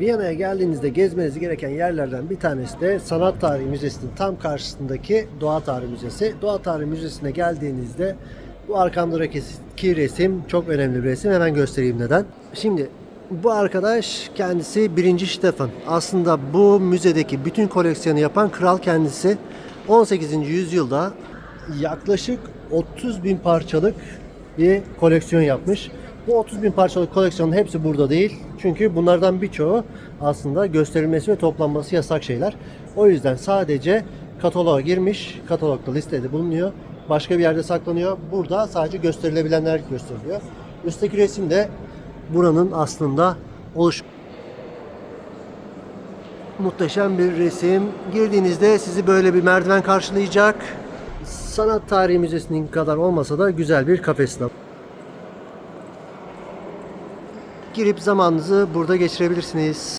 Viyana'ya geldiğinizde gezmeniz gereken yerlerden bir tanesi de Sanat Tarihi Müzesi'nin tam karşısındaki Doğa Tarihi Müzesi. Doğa Tarihi Müzesi'ne geldiğinizde bu arkamdaki resim çok önemli bir resim. Hemen göstereyim neden. Şimdi bu arkadaş kendisi 1. Stefan. Aslında bu müzedeki bütün koleksiyonu yapan kral kendisi. 18. yüzyılda yaklaşık 30 bin parçalık bir koleksiyon yapmış. Bu 30 bin parçalık koleksiyonun hepsi burada değil. Çünkü bunlardan birçoğu aslında gösterilmesi ve toplanması yasak şeyler. O yüzden sadece kataloğa girmiş, katalogda listede bulunuyor. Başka bir yerde saklanıyor. Burada sadece gösterilebilenler gösteriliyor. Üstteki resim de buranın aslında oluş Muhteşem bir resim. Girdiğinizde sizi böyle bir merdiven karşılayacak. Sanat Tarihi Müzesi'nin kadar olmasa da güzel bir kafesi de. Girip zamanınızı burada geçirebilirsiniz.